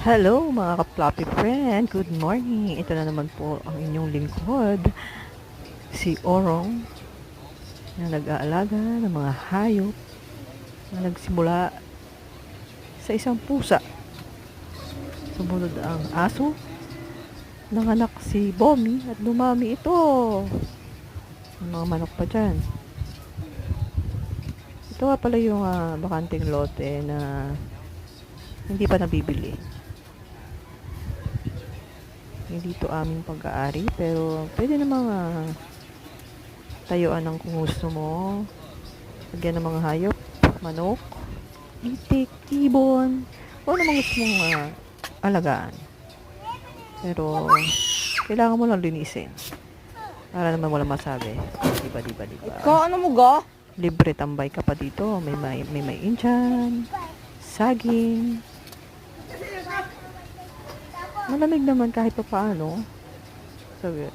Hello mga ka-floppy friend, good morning. Ito na naman po ang inyong lingkod, si Orong, na nag-aalaga ng mga hayop na nagsimula sa isang pusa. Sumunod ang aso, nanganak si Bomi at dumami ito. Ang mga manok pa dyan. Ito nga pala yung ah, bakanting lote na hindi pa nabibili. Hindi to aming pag-aari, pero pwede namang ah, tayuan ng kung gusto mo. Lagyan ng mga hayop, manok, itik, ibon, o ano mga gusto mong ah, alagaan. Pero, kailangan mo lang linisin. Para naman wala masabi. Diba, diba, diba? Ikaw, ano mo ga? Libre tambay ka pa dito. May may, may, may dyan. Saging. Malamig naman kahit pa paano. Sabi,